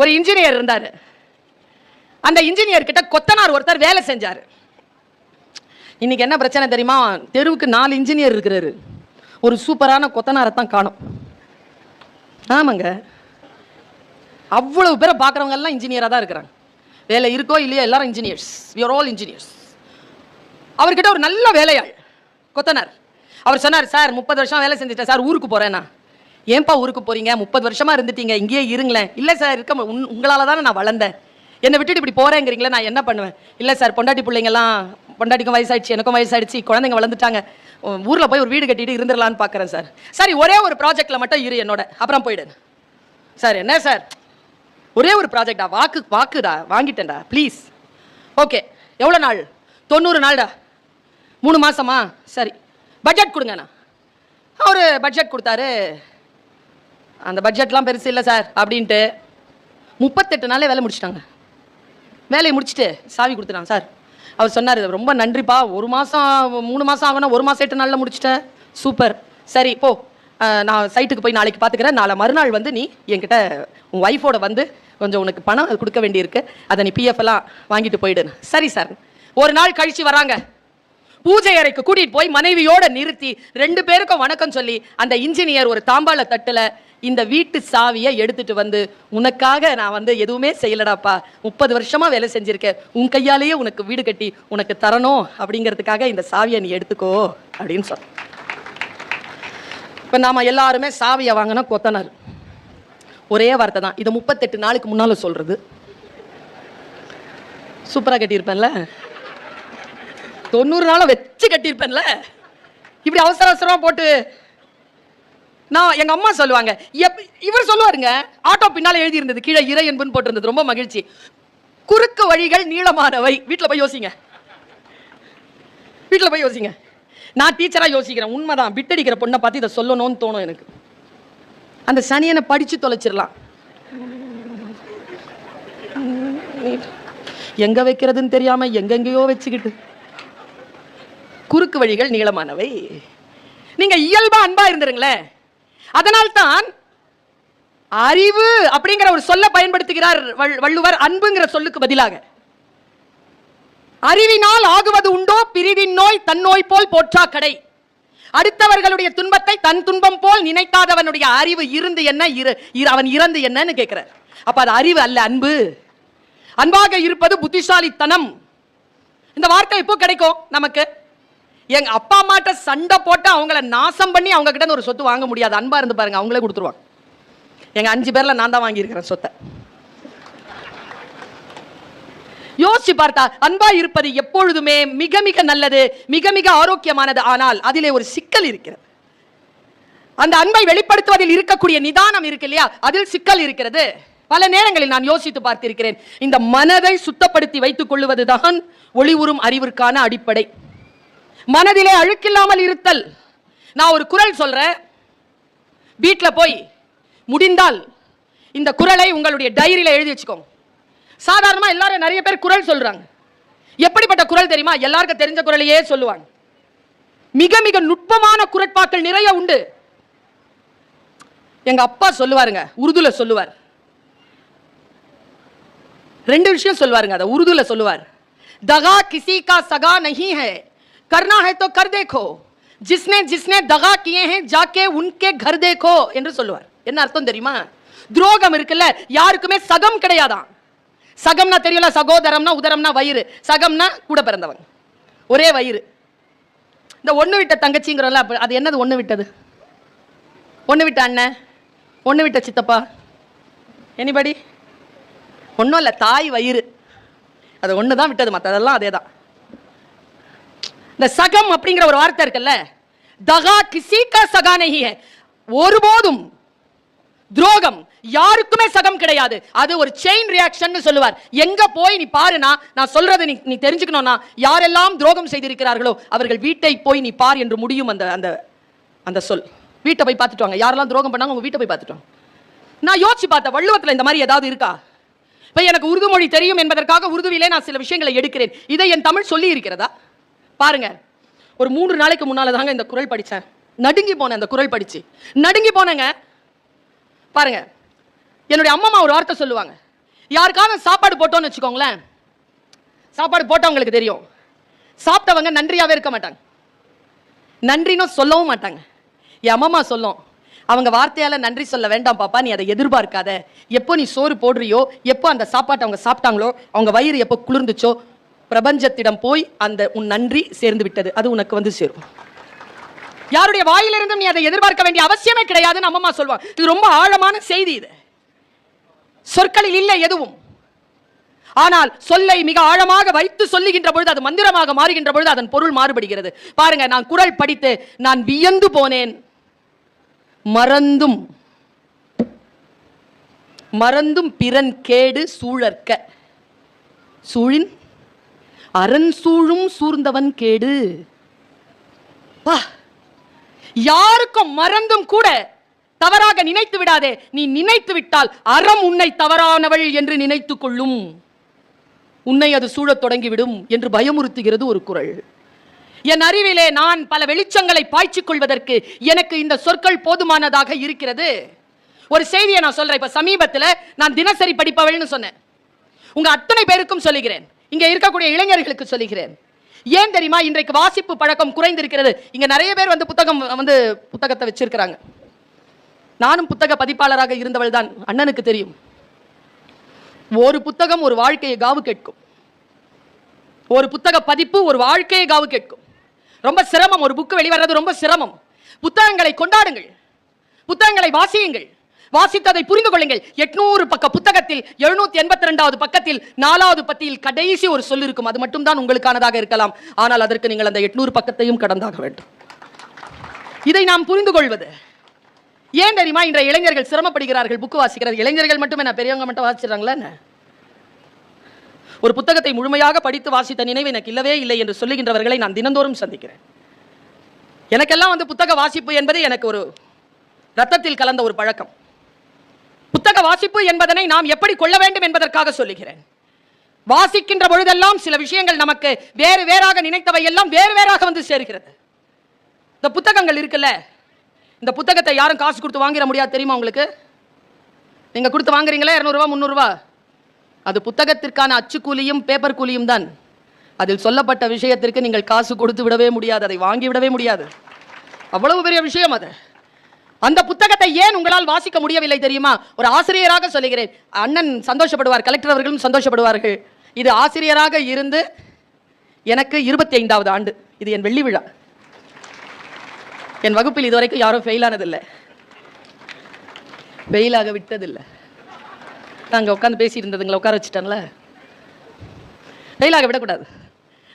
ஒரு இன்ஜினியர் இருந்தார். அந்த இன்ஜினியர் கிட்ட கொத்தனார் ஒருத்தர் வேலை செஞ்சார். இன்னைக்கு என்ன பிரச்சனை தெரியுமா? தெருவுக்கு நாலு இன்ஜினியர் இருக்கிறாரு. ஒரு சூப்பரான கொத்தனாரை தான் காணும். ஆமாங்க. அவ்வளவு பேரை பார்க்குறவங்க எல்லாம் இன்ஜினியராக தான் இருக்கிறாங்க. வேலை இருக்கோ இல்லையோ எல்லாரும் இன்ஜினியர்ஸ் யூஆர் ஆல் இன்ஜினியர்ஸ் அவர்கிட்ட ஒரு நல்ல வேலையாள் கொத்தனார். அவர் சொன்னார் சார் முப்பது வருஷம் வேலை செஞ்சுட்டேன். சார் ஊருக்கு போகிறேன்னா ஏன்பா ஊருக்கு போறீங்க? முப்பது வருஷமா இருந்துட்டீங்க. இங்கேயே இருங்களேன். இல்லை சார் இருக்க உன் உங்களால தானே நான் வளர்ந்தேன். என்னை விட்டுட்டு இப்படி போறேங்கிறீங்களே நான் என்ன பண்ணுவேன்? இல்லை சார் பொண்டாட்டி பிள்ளைங்கெல்லாம் பொண்டாட்டிக்கும் வயசாயிடுச்சு எனக்கும் வயசாயிடுச்சு குழந்தைங்க வளர்ந்துட்டாங்க. ஊரில் போய் ஒரு வீடு கட்டிட்டு இருந்துடலான்னு பார்க்குறேன் சார். சரி ஒரே ஒரு ப்ராஜெக்ட்ல மட்டும் இரு என்னோட. அப்புறம் போயிடு. சார் என்ன சார்? ஒரே ஒரு ப்ராஜெக்டா வாக்கு வாக்குடா? வாங்கிட்டேன்டா. ப்ளீஸ் ஓகே எவ்வளோ நாள்? தொண்ணூறு நாள்டா. மூணு மாசமா? சரி. பட்ஜெட் கொடுங்கண்ணா. அவர் பட்ஜெட் கொடுத்தாரு அந்த பட்ஜெட்லாம் பெருசு இல்லை சார் அப்படின்ட்டு முப்பத்தெட்டு நாளே வேலை முடிச்சிட்டாங்க. வேலையை முடிச்சுட்டு சாவி கொடுத்துட்டாங்க சார். அவர் சொன்னார் ரொம்ப நன்றிப்பா ஒரு மாதம் மூணு மாதம் ஆகணும் ஒரு மாதம் எட்டு நாளில் முடிச்சிட்டேன். சூப்பர். சரி போ. நான் சைட்டுக்கு போய் நாளைக்கு பார்த்துக்கிறேன் நாளை மறுநாள் வந்து நீ என்கிட்ட உன் ஒய்ஃபோட வந்து கொஞ்சம் உனக்கு பணம் கொடுக்க வேண்டியிருக்கு. அதை நீ பிஎஃப் எல்லாம் வாங்கிட்டு போயிடுன்னு. சரி சார். ஒரு நாள் கழிச்சு வராங்க. பூஜை அறைக்கு கூட்டிட்டு போய் மனைவியோட நிறுத்தி ரெண்டு பேருக்கும் வணக்கம் சொல்லி அந்த இன்ஜினியர் ஒரு தாம்பாள தட்டுல இந்த வீட்டு சாவியை எடுத்துட்டு வந்து உனக்காக நான் வந்து எதுவுமே செய்யலடாப்பா. முப்பது வருஷமா வேலை செஞ்சிருக்கேன். உன் கையாலேயே உனக்கு வீடு கட்டி உனக்கு தரணும் அப்படிங்கிறதுக்காக இந்த சாவியை நீ எடுத்துக்கோ அப்படின்னு சொன்ன இப்போ நாம எல்லாருமே சாவியை வாங்கினா கொத்தனார். ஒரே வார்த்தை தான். இதை முப்பத்தெட்டு நாளுக்கு முன்னால சொல்றது. சூப்பரா கட்டியிருப்பேன்ல? தொண்ணூறு நாளும் வச்சு கட்டியிருப்பேன்ல. இப்படி அவசர அவசரமாக போட்டு நான் எங்கள் அம்மா சொல்லுவாங்க எப் இவர் சொல்லுவாருங்க ஆட்டோ பின்னால் எழுதி இருந்தது கீழே இறை என்புன்னு போட்டிருந்தது ரொம்ப மகிழ்ச்சி. குறுக்கு வழிகள் நீளமானவை. வீட்டில் போய் யோசிங்க. வீட்டில் போய் யோசிங்க. நான் டீச்சராக யோசிக்கிறேன் உண்மைதான். பிட்டடிக்கிற பொண்ணை பார்த்து இதை சொல்லணும்னு தோணும் எனக்கு. அந்த சனியனை படித்து தொலைச்சிடலாம். எங்கே வைக்கிறதுன்னு தெரியாமல் எங்கெங்கேயோ வச்சுக்கிட்டு. குறுக்கு வழிகள் நீளமானவை. நீங்க இயல்பா அன்பா இருந்துருங்களேன். அதனால்தான் அறிவு அப்படிங்கிற ஒரு சொல்ல பயன்படுத்துகிறார் வள்- வள்ளுவர் அன்புங்கிற சொல்லுக்கு பதிலாக. அறிவினால் ஆகுவது உண்டோ பிரிவின் நோய் தன்னோய் போல் போற்றா கடை அடுத்தவர்களுடைய துன்பத்தை தன் துன்பம் போல் நினைக்காதவனுடைய அறிவு இருந்து என்ன இரு இரு- அவன் இறந்து என்னன்னு கேட்கிறார். அப்ப அது அறிவு அல்ல அன்பு. அன்பாக இருப்பது புத்திசாலித்தனம். இந்த வார்த்தை எப்போ கிடைக்கும் நமக்கு? எங்க அப்பா அம்மாட்ட சண்டை போட்டு அவங்கள நாசம் பண்ணி அவங்க கிட்ட ஒரு சொத்து வாங்க முடியாது. அன்பா இருந்து பாருங்க அவங்களே கொடுத்துருவாங்க. எங்க அஞ்சு பேர்ல நான் தான் வாங்கியிருக்கிறேன் சொத்தை. யோசிச்சு பார்த்தா அன்பா இருப்பது எப்பொழுதுமே மிக மிக நல்லது மிக மிக ஆரோக்கியமானது. ஆனால் அதிலே ஒரு சிக்கல் இருக்கிறது. அந்த அன்பை வெளிப்படுத்துவதில் இருக்கக்கூடிய நிதானம் இருக்கு இல்லையா? அதில் சிக்கல் இருக்கிறது. பல நேரங்களில் நான் யோசித்து பார்த்திருக்கிறேன். இந்த மனதை சுத்தப்படுத்தி வைத்துக் கொள்வதுதான் ஒளிவுறும் அறிவிற்கான அடிப்படை. மனதிலே அழுக்கில்லாமல் இருத்தல். நான் ஒரு குரல் சொல்கிறேன் வீட்டில் போய் முடிந்தால் இந்த குரலை உங்களுடைய டைரியில் எழுதி வச்சுக்கோங்க. சாதாரணமாக எல்லாரும் நிறைய பேர் குரல் சொல்கிறாங்க எப்படிப்பட்ட குரல் தெரியுமா? எல்லாருக்கும் தெரிஞ்ச குரலையே சொல்லுவாங்க. மிக மிக நுட்பமான குரட்பாக்கள் நிறைய உண்டு. எங்க அப்பா சொல்லுவாருங்க உருதுல சொல்லுவார். ரெண்டு விஷயம் சொல்லுவாருங்க அதை உருதுல சொல்லுவார். தகா கிசிகா சகா நஹி ஹே. கர்னா ஹே தோ கர் தேக்கோ ஜிஸ்னே ஜிஸ்னே தகா கியே ஹே ஜாக்கே உன்கே கர் தேக்கோ என்று சொல்லுவார். என்ன அர்த்தம் தெரியுமா? துரோகம் இருக்குல்ல யாருக்குமே சகம் கிடையாதான் சகம்னா தெரியல சகோதரம்னா உதரம்னா வயிறு சகம்னா கூட பிறந்தவங்க ஒரே வயிறு. இந்த ஒன்று விட்ட தங்கச்சிங்கிறோம்ல அது என்னது ஒன்று விட்டது? ஒன்று விட்ட அண்ணன் ஒன்று விட்ட சித்தப்பா. எனிபடி ஒன்றும் இல்லை தாய் வயிறு. அது ஒன்று தான் விட்டது மற்றதெல்லாம் அதே தான் இந்த சகம் அப்படிங்கிற ஒரு வார்த்தை இருக்குல்ல? தகா கிசிகா சகா ஒருபோதும் துரோகம் யாருக்குமே சகம் கிடையாது. அது ஒரு செயின் ரியாக்ஷன் சொல்லுவார். எங்க போய் நீ பாருனா நான் சொல்றது நீ நீ தெரிஞ்சுக்கணும்னா யாரெல்லாம் துரோகம் செய்திருக்கிறார்களோ அவர்கள் வீட்டை போய் நீ பார் என்று முடியும் அந்த அந்த அந்த சொல். வீட்டை போய் பார்த்துட்டு வாங்க. யாரெல்லாம் துரோகம் பண்ணாங்க உங்க வீட்டை போய் பார்த்துட்டு நான் யோசிச்சு பார்த்தேன் வள்ளுவத்தில் இந்த மாதிரி ஏதாவது இருக்கா? இப்போ எனக்கு உருது மொழி தெரியும் என்பதற்காக உருதுவிலே நான் சில விஷயங்களை எடுக்கிறேன். இதை என் தமிழ் சொல்லி இருக்கிறதா? பாருங்க ஒரு மூன்று நாளைக்கு முன்னால தாங்க இந்த குரல் படித்தேன் நடுங்கி போனேன் அந்த குரல் படிச்சு. நடுங்கி போனேங்க. பாருங்க என்னுடைய அம்மா ஒரு வார்த்தை சொல்லுவாங்க. யாருக்காவது சாப்பாடு போட்டோம்னு வச்சுக்கோங்களேன். சாப்பாடு போட்டவங்களுக்கு தெரியும். சாப்பிட்டவங்க நன்றியாகவே இருக்க மாட்டாங்க. நன்றினும் சொல்லவும் மாட்டாங்க. என் அம்மா சொல்லும். அவங்க வார்த்தையால் நன்றி சொல்ல வேண்டாம் பாப்பா நீ அதை எதிர்பார்க்காத. எப்போ நீ சோறு போடுறியோ எப்போ அந்த சாப்பாட்டை அவங்க சாப்பிட்டாங்களோ அவங்க வயிறு எப்போ குளிர்ந்துச்சோ பிரபஞ்சத்திடம் போய் அந்த உன் நன்றி சேர்ந்து விட்டது. அது உனக்கு வந்து சேரும். யாருடைய வாயிலிருந்தும் நீ அதை எதிர்பார்க்க வேண்டிய அவசியமே கிடையாதுன்னு அம்மா சொல்லுவாங்க. இது ரொம்ப ஆழமான செய்தி இது. சொற்களில் இல்லை எதுவும். ஆனால் சொல்லை மிக ஆழமாக வைத்து சொல்லுகின்ற பொழுது அது மந்திரமாக மாறுகின்ற பொழுது அதன் பொருள் மாறுபடுகிறது. பாருங்க நான் குரல் படித்து நான் வியந்து போனேன். மறந்தும் மறந்தும் பிறன் கேடு சூழற்க. சூழின் அரண் சூழும் சூர்ந்தவன் கேடு. யாருக்கும் மறந்தும் கூட தவறாக நினைத்து விடாதே. நீ நினைத்து விட்டால் அறம் உன்னை தவறானவள் என்று நினைத்துக் கொள்ளும். உன்னை அது சூழத் தொடங்கிவிடும் என்று பயமுறுத்துகிறது ஒரு குரல். என் அறிவிலே நான் பல வெளிச்சங்களை பாய்ச்சிக் கொள்வதற்கு எனக்கு இந்த சொற்கள் போதுமானதாக இருக்கிறது. ஒரு செய்தியை நான் சொல்றேன். இப்ப சமீபத்தில் நான் தினசரி படிப்பவள்னு சொன்னேன். உங்க அத்தனை பேருக்கும் சொல்லுகிறேன். இங்கே இருக்கக்கூடிய இளைஞர்களுக்கு சொல்லுகிறேன். ஏன் தெரியுமா? இன்றைக்கு வாசிப்பு பழக்கம் குறைந்திருக்கிறது. இங்க நிறைய பேர் வந்து புத்தகம் வந்து புத்தகத்தை வச்சிருக்கிறாங்க. நானும் புத்தக பதிப்பாளராக இருந்தவள் தான். அண்ணனுக்கு தெரியும். ஒரு புத்தகம் ஒரு வாழ்க்கையை காவு கேட்கும். ஒரு புத்தக பதிப்பு ஒரு வாழ்க்கையை காவு கேட்கும். ரொம்ப சிரமம். ஒரு புக்கு வெளிவர்றது ரொம்ப சிரமம். புத்தகங்களை கொண்டாடுங்கள். புத்தகங்களை வாசியுங்கள். வாசித்ததை புரிந்து கொள்ளுங்கள். எட்நூறு பக்க புத்தகத்தில் எழுநூத்தி எண்பத்தி ரெண்டாவது பக்கத்தில் நாலாவது பத்தியில் கடைசி ஒரு சொல் இருக்கும். அது மட்டும்தான் உங்களுக்கானதாக இருக்கலாம். ஆனால் அதற்கு நீங்கள் அந்த எட்நூறு பக்கத்தையும் கடந்தாக வேண்டும். இதை நாம் புரிந்து கொள்வது. ஏன் தெரியுமா? இன்றைய இளைஞர்கள் சிரமப்படுகிறார்கள். புக்கு வாசிக்கிறார்கள் இளைஞர்கள் மட்டுமே நான் பெரியவங்க மட்டும் வாசிச்சிடறாங்களா என்ன? ஒரு புத்தகத்தை முழுமையாக படித்து வாசித்த நினைவு எனக்கு இல்லவே இல்லை என்று சொல்லுகின்றவர்களை நான் தினந்தோறும் சந்திக்கிறேன். எனக்கெல்லாம் வந்து புத்தக வாசிப்பு என்பது எனக்கு ஒரு ரத்தத்தில் கலந்த ஒரு பழக்கம். புத்தக வாசிப்பு என்பதனை நாம் எப்படி கொள்ள வேண்டும் என்பதற்காக சொல்லுகிறேன். வாசிக்கின்ற பொழுதெல்லாம் சில விஷயங்கள் நமக்கு வேறு வேறாக நினைத்தவை எல்லாம் வேறு வேறாக வந்து சேர்கிறது. இந்த புத்தகங்கள் இருக்குல்ல? இந்த புத்தகத்தை யாரும் காசு கொடுத்து வாங்கிட முடியாது தெரியுமா உங்களுக்கு? நீங்கள் கொடுத்து வாங்குறீங்களா? இரநூறுவா முந்நூறுரூவா அது புத்தகத்திற்கான அச்சுக்கூலியும் பேப்பர் கூலியும் தான். அதில் சொல்லப்பட்ட விஷயத்திற்கு நீங்கள் காசு கொடுத்து விடவே முடியாது அதை வாங்கி விடவே முடியாது. அவ்வளவு பெரிய விஷயம் அது. அந்த புத்தகத்தை ஏன் உங்களால் வாசிக்க முடியவில்லை தெரியுமா? ஒரு ஆசிரியராக சொல்லுகிறேன். அண்ணன் சந்தோஷப்படுவார் கலெக்டர் அவர்களும் சந்தோஷப்படுவார்கள். இது ஆசிரியராக இருந்து எனக்கு இருபத்தி ஐந்தாவது ஆண்டு. இது என் வெள்ளி விழா. என் வகுப்பில் இதுவரைக்கும் யாரும் ஃபெயில் ஆனதில்லை. ஃபெயிலாக விட்டதில்லை. நாங்கள் உட்காந்து பேசிட்டு இருந்ததுங்களை உட்கார வச்சுட்டேன்ல. ஃபெயிலாக விடக்கூடாது.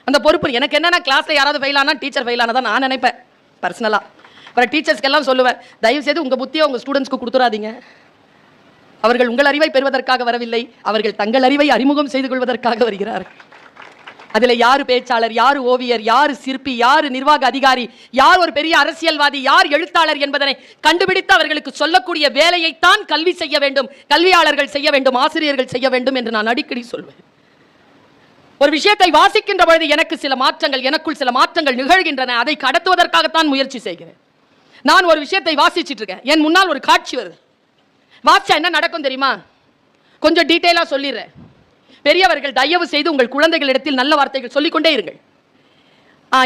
அந்த பொறுப்பு எனக்கு என்னென்னா கிளாஸில் யாராவது ஃபெயில் ஆனால் டீச்சர் ஃபெயில் ஆனதான் நான் நினைப்பேன் பர்சனலாக அப்புறம் டீச்சர்ஸ்க்கெல்லாம் சொல்லுவேன் தயவு செய்து உங்கள் புத்தியை உங்கள் ஸ்டூடெண்ட்ஸ்க்கு கொடுத்துறாதீங்க. அவர்கள் உங்கள் அறிவை பெறுவதற்காக வரவில்லை அவர்கள் தங்கள் அறிவை அறிமுகம் செய்து கொள்வதற்காக வருகிறார்கள். அதில் யார் பேச்சாளர் யார் ஓவியர் யார் சிற்பி யார் நிர்வாக அதிகாரி யார் ஒரு பெரிய அரசியல்வாதி யார் எழுத்தாளர் என்பதனை கண்டுபிடித்து அவர்களுக்கு சொல்லக்கூடிய வேலையைத்தான் கல்வி செய்ய வேண்டும் கல்வியாளர்கள் செய்ய வேண்டும் ஆசிரியர்கள் செய்ய வேண்டும் என்று நான் அடிக்கடி சொல்வேன். ஒரு விஷயத்தை வாசிக்கின்ற பொழுது எனக்கு சில மாற்றங்கள் எனக்குள் சில மாற்றங்கள் நிகழ்கின்றன அதை கடத்துவதற்காகத்தான் முயற்சி செய்கிறேன். நான் ஒரு விஷயத்தை வாசிச்சிட்டு இருக்கேன். என் முன்னால் ஒரு காட்சி வருது. வாசிச்சா என்ன நடக்கும் தெரியுமா? கொஞ்சம் டீட்டெயிலாக சொல்லிடுறேன். பெரியவர்கள் தயவு செய்து உங்கள் குழந்தைகளிடத்தில் நல்ல வார்த்தைகள் சொல்லிக்கொண்டே இருங்கள்.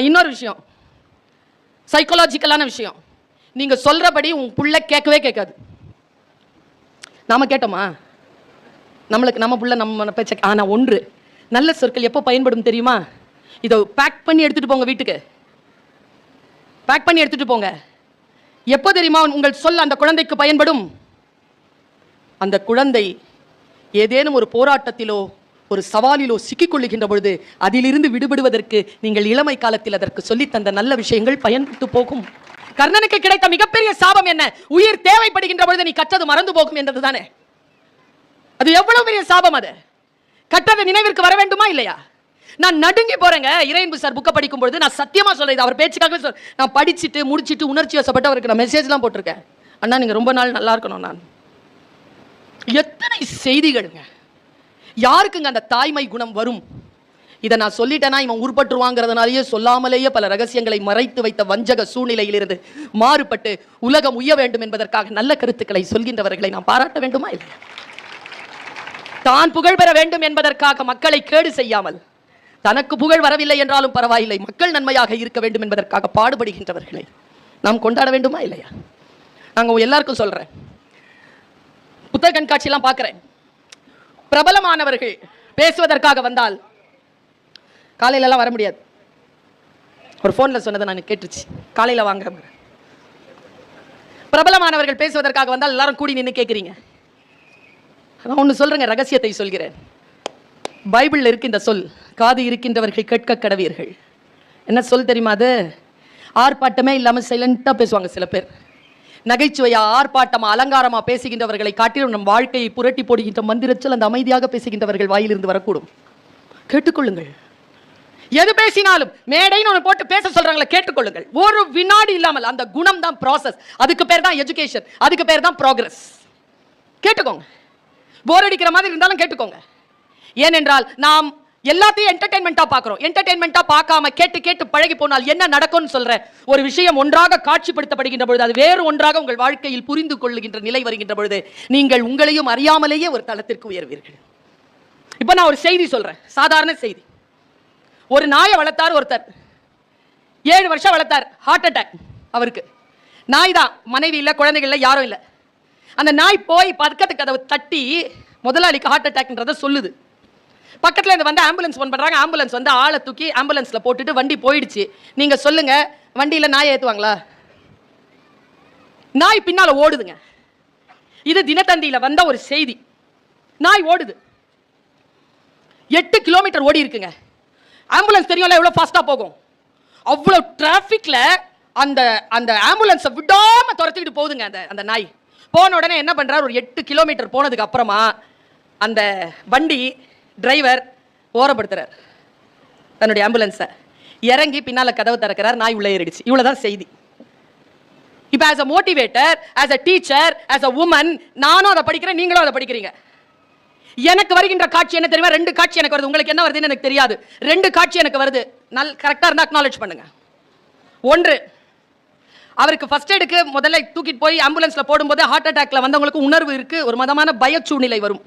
இன்னொரு விஷயம். சைக்காலஜிக்கலான விஷயம். நீங்க சொல்றபடி உங்கள் புள்ள கேட்கவே கேட்காது. நாம கேட்டோமா? நம்மளுக்கு நம்ம புள்ள நம்ம பேச்ச ஆனா ஒன்று. நல்ல சொற்கள் எப்போ பயன்படும் தெரியுமா? இதை பேக் பண்ணி எடுத்துட்டு போங்க வீட்டுக்கு. பேக் பண்ணி எடுத்துட்டு போங்க. எப்போ தெரியுமா உங்கள் சொல் அந்த குழந்தைக்கு பயன்படும்? அந்த குழந்தை ஏதேனும் ஒரு போராட்டத்திலோ ஒரு சவாலிலோ சிக்கிக்கொள்ளுகின்ற பொழுது அதிலிருந்து விடுபடுவதற்கு நீங்கள் இளமை காலத்தில் அதற்கு சொல்லித் தந்த நல்ல விஷயங்கள் பயன்பட்டு போகும். கர்ணனுக்கு கிடைத்த மிகப்பெரிய சாபம் என்ன? உயிர் தேவைப்படுகின்ற பொழுது நீ கற்றது மறந்து போகும் என்றதுதானே? அது எவ்வளவு பெரிய சாபம் அது? கற்றது நினைவிற்கு வர வேண்டுமா இல்லையா? நான் நடுங்கி போறேங்க. இறையன்பு சார் புக்கை படிக்கும் பொழுது நான் சத்தியமா சொல்றேன். அவர் பேச்சுக்காகவே சொல் நான் படிச்சுட்டு முடிச்சிட்டு உணர்ச்சி வசப்பட்டு அவருக்கு நான் மெசேஜ்லாம் போட்டிருக்கேன். அண்ணா நீங்க ரொம்ப நாள் நல்லா இருக்கணும் நான். எத்தனை செய்திகளுங்க. யாருக்குங்க அந்த தாய்மை குணம் வரும்? இதை நான் சொல்லிட்டேனா இவன் உருப்பட்டுருவாங்கிறதுனாலேயே சொல்லாமலேயே பல ரகசியங்களை மறைத்து வைத்த வஞ்சக சூழ்நிலையிலிருந்து மாறுபட்டு உலகம் உய்ய வேண்டும் என்பதற்காக நல்ல கருத்துக்களை சொல்கின்றவர்களை நான் பாராட்ட வேண்டுமா இல்லை தான் புகழ் பெற வேண்டும் என்பதற்காக மக்களை கேடு செய்யாமல் தனக்கு புகழ் வரவில்லை என்றாலும் பரவாயில்லை. மக்கள் நன்மையாக இருக்க வேண்டும் என்பதற்காக பாடுபடுகின்றவர்களை நாம் கொண்டாட வேண்டுமா இல்லையா? நாங்கள் எல்லாருக்கும் சொல்றேன். புத்தக கண்காட்சியெல்லாம் பார்க்குறேன். பிரபலமானவர்கள் பேசுவதற்காக வந்தால் காலையிலலாம் வர முடியாது. ஒரு ஃபோனில் சொன்னதை நான் கேட்டுச்சு காலையில் வாங்க. பிரபலமானவர்கள் பேசுவதற்காக வந்தால் எல்லாரும் கூடி நின்று கேட்குறீங்க நான் ஒன்று சொல்றேங்க ரகசியத்தை சொல்கிறேன். பைபிளில் இருக்கு இந்த சொல் காது இருக்கின்றவர்கள் கேட்க கடவீர்கள். என்ன சொல் தெரியுமா அது? ஆர்ப்பாட்டமே இல்லாமல் சைலண்ட்டாக பேசுவாங்க சில பேர். நகைச்சுவையா ஆர்ப்பாட்டமா அலங்காரமா பேசுகின்றவர்களை காட்டிலும் நம் வாழ்க்கையை புரட்டி போடுகின்ற மந்திரச்சல் அந்த அமைதியாக பேசுகின்றவர்கள் வாயிலிருந்து வரக்கூடும். கேட்டுக்கொள்ளுங்கள். எது பேசினாலும் மேடைன்னு ஒன்று போட்டு பேச சொல்றாங்களே கேட்டுக்கொள்ளுங்கள். ஒரு வினாடி இல்லாமல் அந்த குணம் தான் ப்ராசஸ் அதுக்கு பேர் தான் எஜுகேஷன் அதுக்கு பேர் தான் ப்ராக்ரஸ் கேட்டுக்கோங்க. போர் அடிக்கிற மாதிரி இருந்தாலும் கேட்டுக்கோங்க. ஏனென்றால் நாம் எல்லாத்தையும் என்டர்டைன்மெண்ட்டா பார்க்குறோம். என்டர்டைன்மெண்ட்டா பார்க்காம கேட்டு கேட்டு பழகி போனால் என்ன நடக்கும்னு சொல்றேன். ஒரு விஷயம் ஒன்றாக காட்சிப்படுத்தப்படுகின்ற பொழுது அது வேறு ஒன்றாக உங்கள் வாழ்க்கையில் புரிந்து கொள்ளுகின்ற நிலை வருகின்ற பொழுது நீங்கள் உங்களையும் அறியாமலேயே ஒரு தளத்திற்கு உயர்வீர்கள். இப்போ நான் ஒரு செய்தி சொல்றேன். சாதாரண செய்தி. ஒரு நாயை வளர்த்தார் ஒருத்தர். ஏழு வருஷம் வளர்த்தார். ஹார்ட் அட்டாக் அவருக்கு. நாய் தான். மனைவி இல்லை குழந்தைகள் இல்லை யாரும் இல்லை. அந்த நாய் போய் பக்கத்து கதவை தட்டி முதலாளிக்கு ஹார்ட் அட்டாக்ன்றதை சொல்லுது. பக்கத்தில் இந்த வந்து ஆம்புலன்ஸ் ஃபோன் பண்ணுறாங்க ஆம்புலன்ஸ் வந்து ஆளை தூக்கி ஆம்புலன்ஸில் போட்டுட்டு வண்டி போயிடுச்சு. நீங்கள் சொல்லுங்க வண்டியில் நாய் ஏற்றுவாங்களா நாய் பின்னால் ஓடுதுங்க. இது தினத்தந்தியில் வந்த ஒரு செய்தி. நாய் ஓடுது. எட்டு கிலோமீட்டர் ஓடி இருக்குங்க. ஆம்புலன்ஸ் தெரியும்ல எவ்வளோ ஃபாஸ்ட்டாக போகும்? அவ்வளோ டிராஃபிக்கில் அந்த அந்த ஆம்புலன்ஸை விடாமல் துரத்திக்கிட்டு போகுதுங்க அந்த அந்த நாய். போன உடனே என்ன பண்ணுறாரு ஒரு எட்டு கிலோமீட்டர் போனதுக்கு அப்புறமா அந்த வண்டி டிரைவர் ஓரப்படுத்துறார். தன்னுடைய ஆம்புலன்ஸை இறங்கி பின்னால் கதவை திறக்கிறார். நாய் உள்ளே ஏறிடுச்சு. இவ்வளோதான் செய்தி. இப்போ as a motivator as a teacher as a woman நானும் அதை படிக்கிறேன் நீங்களும் அதை படிக்கிறீங்க. எனக்கு வருகின்ற காட்சி என்ன தெரியுமா? ரெண்டு காட்சி எனக்கு வருது. உங்களுக்கு என்ன வருதுன்னு எனக்கு தெரியாது. ரெண்டு காட்சி எனக்கு வருது. நல் கரெக்டாக இருந்தால் அக்னாலேஜ் பண்ணுங்க. ஒன்று அவருக்கு ஃபர்ஸ்ட் எய்டுக்கு முதல்ல தூக்கிட்டு போய் ஆம்புலன்ஸில் போடும்போது ஹார்ட் அட்டாக்ல வந்தவங்களுக்கு உணர்வு இருக்குது ஒரு மதமான பய சூழ்நிலை வரும்.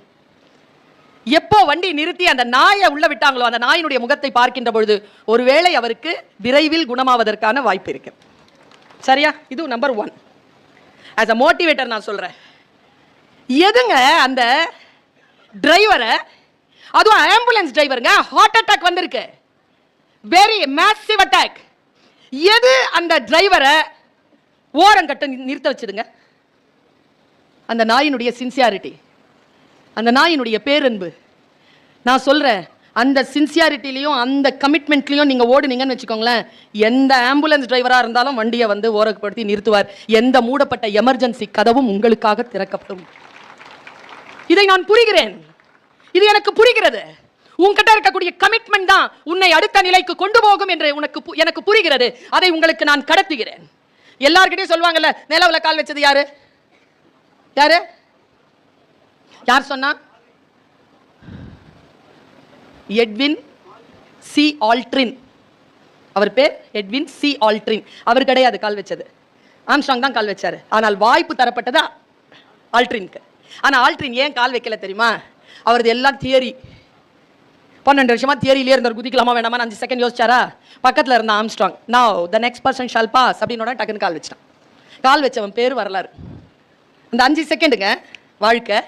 எப்போ வண்டி நிறுத்தி அந்த நாயை உள்ள விட்டாங்களோ அந்த நாயினுடைய முகத்தை பார்க்கின்ற பொழுது ஒருவேளை அவருக்கு விரைவில் குணமாவதற்கான வாய்ப்பு இருக்கு. சரியா? இது number one as a motivator நான் சொல்றேன். எதுங்க அந்த டிரைவரை அதுவும் ஆம்புலன்ஸ் டிரைவருங்க ஹார்ட் அட்டாக் வந்திருக்கு. வெரி மேசிவ் அட்டாக் எது அந்த டிரைவரை ஓரங்கட்ட நிறுத்த வச்சுதுங்க? அந்த நாயினுடைய சின்சியாரிட்டி அந்த நாயினுடைய பேரன்பு. நான் சொல்கிறேன் அந்த சின்சியாரிட்டிலையும் அந்த கமிட்மெண்ட்லையும் நீங்கள் ஓடுனீங்கன்னு வச்சுக்கோங்களேன் எந்த ஆம்புலன்ஸ் டிரைவராக இருந்தாலும் வண்டியை வந்து ஓரப்படுத்தி நிறுத்துவார். எந்த மூடப்பட்ட எமர்ஜென்சி கதவும் உங்களுக்காக திறக்கப்படும். இதை நான் புரிகிறேன். இது எனக்கு புரிகிறது. உன்கிட்ட இருக்கக்கூடிய கமிட்மெண்ட் தான் உன்னை அடுத்த நிலைக்கு கொண்டு போகும் என்று உனக்கு பு- எனக்கு புரிகிறது. அதை உங்களுக்கு நான் கடத்துகிறேன். எல்லார்கிட்டையும் சொல்லுவாங்கல்ல நிலவில் கால் வச்சது யாரு? யாரு? யார் சொன்னா? எட்வின் சி ஆல்ட்ரின் அவர் பேர் எட்வின் சி ஆல்ட்ரின் அவர் கிடையாது கால் வச்சது. ஆம்ஸ்டாங் தான் கால் வச்சாரு. ஆனால் வாய்ப்பு தரப்பட்டதா ஆல்ட்ரின்க்கு ஆனால் ஆல்ட்ரின் ஏன் கால் வைக்கல தெரியுமா? அவரது எல்லாம் தியரி பன்னெண்டு வருஷமா தியரியிலே இருந்தார். குதிக்கலாமா வேணாமா அஞ்சு செகண்ட் யோசிச்சாரா? பக்கத்தில் இருந்த ஆம்ஸ்ட்ராங் நான் the next person shall pass அப்படின்னு உடனே டக்குன்னு கால் வச்சிட்டான். கால் வச்சவன் பேர் வரலாறு. அந்த அஞ்சு செகண்டுங்க வாழ்க்கை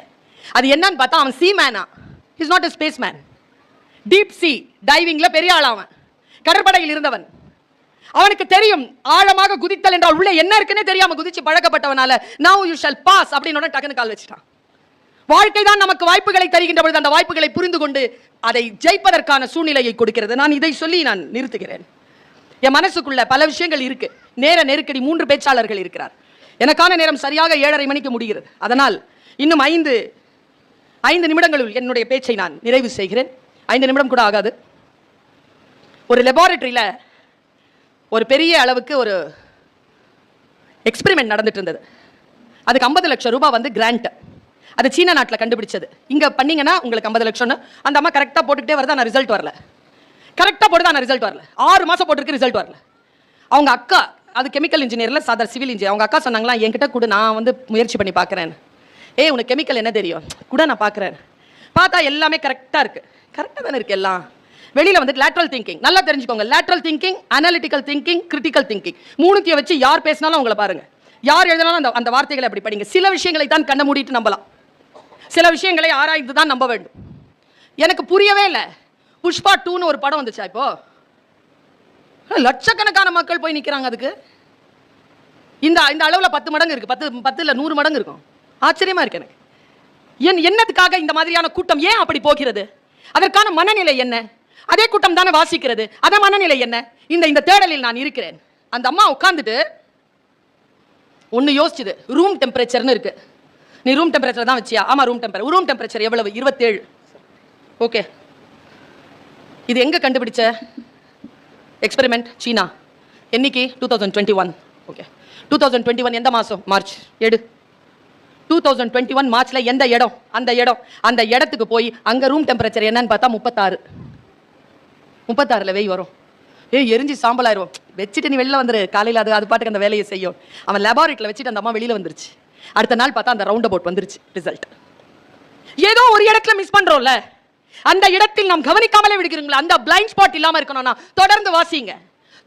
அது என்னன்னு பார்த்தா அவன் sea Mena is not a space man deep sea டைவிங்ல பெரிய ஆள் அவன் கடற்படையில் இருந்தவன். அவனுக்கு தெரியும் ஆழமாக குதித்தல் என்றால் உள்ளே என்ன இருக்குன்னே தெரியாம குதிச்சு பழக்கப்பட்டவனால நவ் யூ ஷால் பாஸ் அப்படின்னு டக்குனு டக்குன்னு கால் வச்சிட்டான். வாழ்க்கை தான் நமக்கு வாய்ப்புகளை தருகின்ற பொழுது அந்த வாய்ப்புகளை புரிந்து கொண்டு அதை ஜெயிப்பதற்கான சூழ்நிலையை கொடுக்கிறது. நான் இதை சொல்லி நான் நிறுத்துகிறேன். என் மனசுக்குள்ள பல விஷயங்கள் இருக்கு. நேர நெருக்கடி மூன்று பேச்சாளர்கள் இருக்கிறார். எனக்கான நேரம் சரியாக ஏழரை மணிக்கு முடிகிறது. அதனால் இன்னும் ஐந்து ஐந்து நிமிடங்களில் என்னுடைய பேச்சை நான் நிறைவு செய்கிறேன். ஐந்து நிமிடம் கூட ஆகாது. ஒரு லெபார்டரியில் ஒரு பெரிய அளவுக்கு ஒரு எக்ஸ்பெரிமெண்ட் நடந்துட்டு இருந்தது. அதுக்கு ஐம்பது லட்சம் ரூபாய் வந்து கிராண்ட் அது சீன நாட்டில் கண்டுபிடிச்சது. இங்கே பண்ணிங்கன்னா உங்களுக்கு ஐம்பது லட்சம்னு. அந்த அம்மா கரெக்டாக போட்டுக்கிட்டே வருது ஆனால் ரிசல்ட் வரல. கரெக்டாக போட்டு ஆனால் ரிசல்ட் வரல. ஆறு மாதம் போட்டிருக்கு ரிசல்ட் வரல. அவங்க அக்கா அது கெமிக்கல் இன்ஜினியரில் சாதாரண சிவில் இன்ஜினியர் அவங்க அக்கா சொன்னாங்களா என்கிட்ட கூட நான் வந்து முயற்சி பண்ணி பார்க்குறேன் ஏய் உனக்கு கெமிக்கல் என்ன தெரியும்? கூட நான் பார்க்குறேன். பார்த்தா எல்லாமே கரெக்டாக இருக்குது கரெக்டாக தானே இருக்குது எல்லாம். வெளியில் வந்து லேட்ரல் திங்கிங் நல்லா தெரிஞ்சுக்கோங்க. Lateral thinking analytical thinking critical thinking மூணுத்தையும் வச்சு யார் பேசினாலும் அவங்கள பாருங்கள் யார் எழுதினாலும் அந்த அந்த வார்த்தைகளை அப்படி படிங்க. சில விஷயங்களை தான் கண்ண மூடிட்டு நம்பலாம். சில விஷயங்களை ஆராய்ந்து தான் நம்ப வேண்டும். எனக்கு புரியவே இல்லை. புஷ்பா டூன்னு ஒரு படம் வந்துச்சா இப்போ? லட்சக்கணக்கான மக்கள் போய் நிற்கிறாங்க அதுக்கு. இந்த இந்த அளவில் பத்து மடங்கு இருக்குது பத்து பத்து இல்லை நூறு மடங்கு இருக்கும். ஆச்சரியமா இருக்கு எனக்கு. என் என்னத்துக்காக இந்த மாதிரியான கூட்டம் ஏன் அப்படி போகிறது? அதற்கான மனநிலை என்ன? அதே கூட்டம் தானே வாசிக்கிறது. அத மனநிலை என்ன? இந்த இந்த தேடலில் நான் இருக்கிறேன். அந்த அம்மா உட்காந்துட்டு ஒன்று யோசிச்சுது. ரூம் டெம்பரேச்சர்னு இருக்கு. நீ ரூம் டெம்பரேச்சர் தான் வச்சியா? ஆமா ரூம் டெம்பரேச்சர் ரூம் டெம்பரேச்சர் எவ்வளவு? இருபத்தேழு. ஓகே இது எங்க கண்டுபிடிச்ச? Experiment China. என்னைக்கு? Two thousand twenty one okay two thousand twenty one எந்த மாதம் மார்ச். எடு. டூ தௌசண்ட் டுவெண்ட்டி ஒன் மார்ச்சில் எந்த இடம்? அந்த இடம். அந்த இடத்துக்கு போய் அங்கே ரூம் டெம்பரேச்சர் என்னன்னு பார்த்தா முப்பத்தாறு. முப்பத்தாறில் வெய் வரும். ஏய் எரிஞ்சு சாம்பல் ஆயிரும் வச்சுட்டு நீ வெளில வந்துரு. காலையில் அது அது பாட்டுக்கு அந்த வேலையை செய்யும். அவன் லெபார்ட்டரியில் வச்சுட்டு அந்த அம்மா வெளியில் வந்துருச்சு. அடுத்த நாள் பார்த்தா அந்த ரவுண்ட் அபவுட் வந்துருச்சு ரிசல்ட் ஏதோ ஒரு இடத்துல மிஸ் பண்ணுறோம்ல அந்த இடத்தில் நாம் கவனிக்காமலே விடுகிறீங்களா? அந்த பிளைண்ட் ஸ்பாட் இல்லாமல் இருக்கணும்னா தொடர்ந்து வாசிங்க.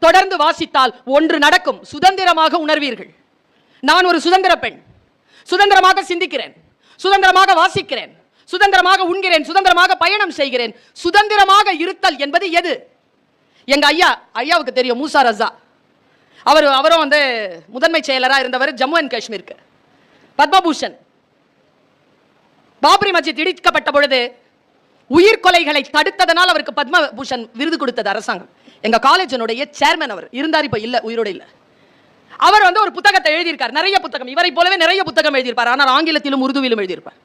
தொடர்ந்து வாசித்தால் ஒன்று நடக்கும். சுதந்திரமாக உணர்வீர்கள். நான் ஒரு சுதந்திர பெண். சுதந்திரமாக சிந்திக்கிறேன். சுதந்திரமாக வாசிக்கிறேன். சுதந்திரமாக உண்கிறேன். சுதந்திரமாக பயணம் செய்கிறேன். சுதந்திரமாக இருத்தல் என்பது எது? எங்க ஐயா ஐயாவுக்கு தெரியும் மூசா ரஸா அவர் அவரும் வந்து முதன்மை செயலராக இருந்தவர் ஜம்மு அண்ட் காஷ்மீருக்கு. பத்மபூஷன். பாபரி மஸ்ஜித் இடிக்கப்பட்ட பொழுது உயிர் கொலைகளை தடுத்ததனால் அவருக்கு பத்மபூஷன் விருது கொடுத்தது அரசாங்கம். எங்க காலேஜினுடைய சேர்மன் அவர். இருந்தார் இப்ப இல்ல உயிரோட இல்ல. அவர் வந்து ஒரு புத்தகத்தை எழுதியிருக்கார். நிறைய புத்தகம். இவரை போலவே நிறைய புத்தகம் எழுதியிருப்பார். ஆனால் ஆங்கிலத்திலும் உருதுவிலும் எழுதியிருப்பார்.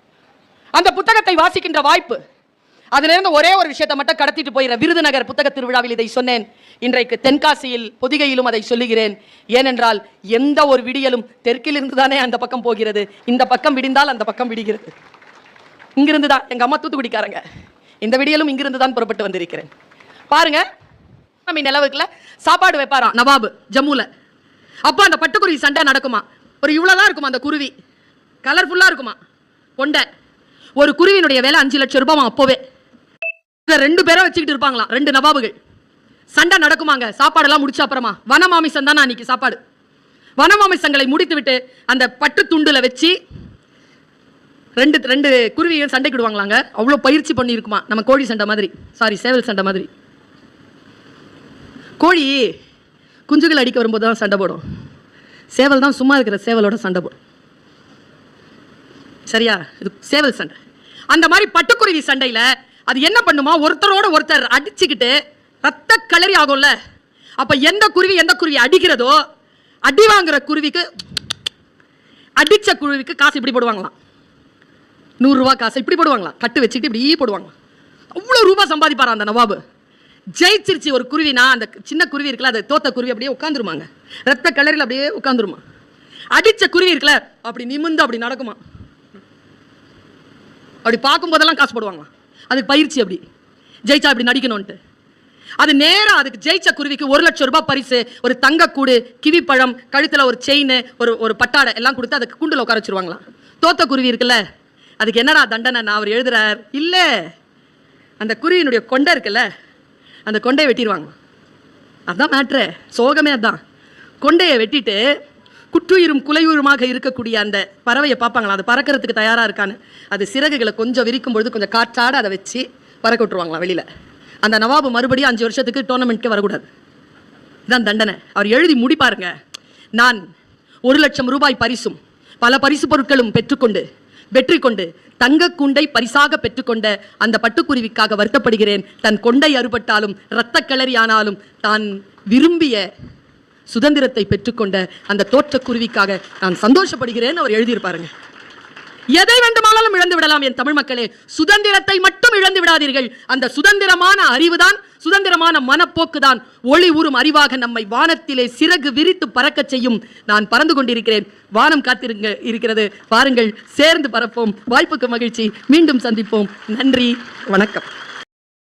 அந்த புத்தகத்தை வாசிக்கின்ற வாய்ப்பு அதிலிருந்து ஒரே ஒரு விஷயத்தை மட்டும் கடத்திட்டு போயிற விருதுநகர் புத்தக திருவிழாவில் இதை சொன்னேன். இன்றைக்கு தென்காசியில் பொதிகையிலும் அதை சொல்லுகிறேன். ஏனென்றால் எந்த ஒரு விடியலும் தெற்கிலிருந்து தானே அந்த பக்கம் போகிறது. இந்த பக்கம் விடிந்தால் அந்த பக்கம் விடுகிறது. இங்கிருந்து தான் எங்கள் அம்மா தூத்துக்குடிக்காரங்க. இந்த விடியலும் இங்கிருந்து தான் புறப்பட்டு வந்திருக்கிறேன். பாருங்க. நம்ம நிலவுக்குள்ள சாப்பாடு வைப்பாராம். நவாபு ஜம்முல. அப்போ அந்த பட்டுக்குருவி சண்டை நடக்குமா? ஒரு இவ்வளோதான் இருக்குமா அந்த குருவி? கலர்ஃபுல்லாக இருக்குமா? கொண்டை ஒரு குருவினுடைய வேலை அஞ்சு லட்சம் ரூபாய் அப்போவே? ரெண்டு பேரை வச்சுக்கிட்டு இருப்பாங்களாம் ரெண்டு நவாபுகள். சண்டை நடக்குமாங்க சாப்பாடெல்லாம் முடிச்ச அப்புறமா. வனமாமிசம் தான் அன்னைக்கு சாப்பாடு? வனமாமிசங்களை முடித்து விட்டு அந்த பட்டு துண்டுல வச்சு ரெண்டு ரெண்டு குருவியும் சண்டைக்கு விடுவாங்களாங்க அவ்வளோ பயிற்சி பண்ணியிருக்குமா? நம்ம கோழி சண்டை மாதிரி. சாரி சேவல் சண்டை மாதிரி. கோழி குஞ்சுகள் அடிக்க வரும்போது தான் சண்டை போடும். சேவல் தான் சும்மா இருக்கிற சேவலோட சண்டை போடும். சரியா? இது சேவல் சண்டை. அந்த மாதிரி பட்டுக்குருவி சண்டையில் அது என்ன பண்ணுமா? ஒருத்தரோட ஒருத்தர் அடிச்சுக்கிட்டு ரத்த களரி ஆகும்ல. அப்போ எந்த குருவி எந்த குருவி அடிக்கிறதோ அடி வாங்குற குருவிக்கு அடித்த குருவிக்கு காசு இப்படி போடுவாங்களாம். நூறுரூவா காசு இப்படி போடுவாங்களாம். கட்டு வச்சுக்கிட்டு இப்படி போடுவாங்களாம். அவ்வளோ ரூபா சம்பாதிப்பாரா அந்த நவாபு? ஜெயிச்சிருச்சு ஒரு குருவினா அந்த சின்ன குருவி இருக்குல்ல அந்த தோத்த குருவி அப்படியே உட்காந்துருமாங்க ரத்த கலரில் அப்படியே உட்காந்துருமா அடித்த குருவி இருக்குல்ல அப்படி நிமிந்து அப்படி நடக்குமா. அப்படி பார்க்கும்போதெல்லாம் காசு போடுவாங்களா அதுக்கு பயிற்சி அப்படி. ஜெயிச்சா அப்படி நடிக்கணும்ன்ட்டு. அது நேராக அதுக்கு ஜெயிச்ச குருவிக்கு ஒரு லட்சம் ரூபாய் பரிசு ஒரு தங்கக்கூடு கிவிப்பழம் கழுத்தில் ஒரு செயின் ஒரு ஒரு பட்டாடை எல்லாம் கொடுத்து அதுக்கு குண்டில் உட்கார வச்சிருவாங்களாம். தோத்த குருவி இருக்குல்ல அதுக்கு என்னடா தண்டனை நான் அவர் எழுதுறார்? இல்லை. அந்த குருவியினுடைய கொண்டை இருக்குல்ல அந்த கொண்டையை வெட்டிடுவாங்க. அதான் மேட்ரு சோகமே அதான். கொண்டையை வெட்டிட்டு குற்றுயிரும் குலையுருமாக இருக்கக்கூடிய அந்த பறவையை பார்ப்பாங்களா? அது பறக்கிறதுக்கு தயாராக இருக்கான்னு. அது சிறகுகளை கொஞ்சம் விரிக்கும் பொழுது கொஞ்சம் காற்றாட அதை வச்சு பறக்க விட்டுருவாங்களாம் வெளியில். அந்த நவாபு மறுபடியும் அஞ்சு வருஷத்துக்கு டோர்னமெண்ட்க்கே வரக்கூடாது. இதான் தண்டனை. அவர் எழுதி முடிப்பாருங்க. நான் ஒரு லட்சம் ரூபாய் பரிசும் பல பரிசு பொருட்களும் பெற்றுக்கொண்டு வெற்றி கொண்டு தங்க குண்டை பரிசாக பெற்றுக்கொண்ட அந்த பட்டுக்குருவிக்காக வருத்தப்படுகிறேன். தன் கொண்டை அறுபட்டாலும் இரத்த கிளறியானாலும் தான் விரும்பிய சுதந்திரத்தை பெற்றுக்கொண்ட அந்த தோற்றக் குருவிக்காக நான் சந்தோஷப்படுகிறேன். அவர் எழுதியிருப்பாருங்க. எதை வேண்டுமானாலும் இழந்து விடலாம் என் தமிழ் மக்களே. சுதந்திரத்தை மட்டும் இழந்து விடாதீர்கள். அந்த சுதந்திரமான அறிவுதான் சுதந்திரமான மனப்போக்கு தான் ஒளி உறும் அறிவாக நம்மை வானத்திலே சிறகு விரித்து பறக்கச் செய்யும். நான் பறந்து கொண்டிருக்கிறேன். வானம் காத்திருங்க இருக்கிறது. பாருங்கள் சேர்ந்து பறப்போம். வாய்ப்புக்கு மகிழ்ச்சி. மீண்டும் சந்திப்போம். நன்றி. வணக்கம்.